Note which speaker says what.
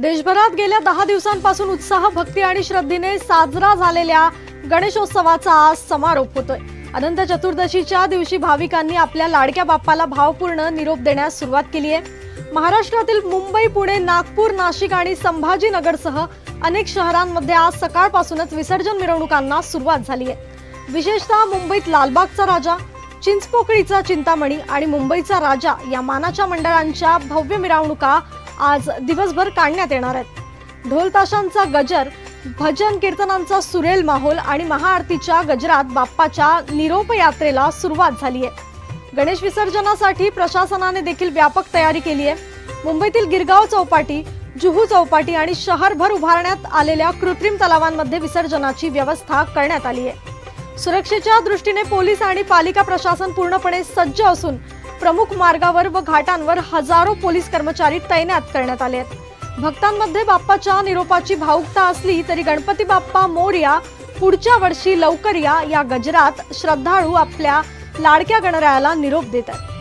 Speaker 1: देशभरात गेल्या दहा दिवसांपासून उत्साह भक्ती आणि श्रद्धेने साजरा झालेल्या गणेशोत्सवाचा आज समारोप होतोय. अनंत चतुर्दशीच्या दिवशी भाविकांनी आपल्या लाडक्या बाप्पाला भावपूर्ण निरोप देण्यास सुरुवात केली आहे महाराष्ट्रातील मुंबई पुणे नागपूर नाशिक आणि संभाजीनगरसह अनेक शहरांमध्ये आज सकाळपासूनच विसर्जन मिरवणुकांना सुरुवात झाली आहे विशेषतः मुंबईत लालबागचा राजा चिंचपोकळीचा चिंतामणी आणि मुंबईचा राजा या मानाच्या मंडळांच्या भव्य मिरवणुका आज दिवसभर काढण्यात येणार आहेत. ढोलताशांचा गजर भजन कीर्तनांचा सुरेल माहोल आणि महाआरतीच्या गजरात बाप्पाच्या निरोप यात्रेला सुरुवात झाली आहे गणेश विसर्जनासाठी प्रशासनाने देखील व्यापक तयारी केली आहे. मुंबईतील गिरगाव चौपाटी जुहू चौपाटी आणि शहरभर उभारण्यात आलेल्या कृत्रिम तलावांमध्ये विसर्जनाची व्यवस्था करण्यात आली आहे सुरक्षेच्या दृष्टीने पोलीस आणि पालिका प्रशासन पूर्णपणे सज्ज असून प्रमुख मार्गावर व घाटांवर हजारो पोलीस कर्मचारी तैनात करण्यात आले आहेत. भक्तांमध्ये बाप्पाच्या निरोपाची भावुकता असली तरी गणपती बाप्पा मोरया पुढच्या वर्षी लवकर या या गजरात श्रद्धाळू आपल्या लाडक्या गणरायाला निरोप देत आहेत.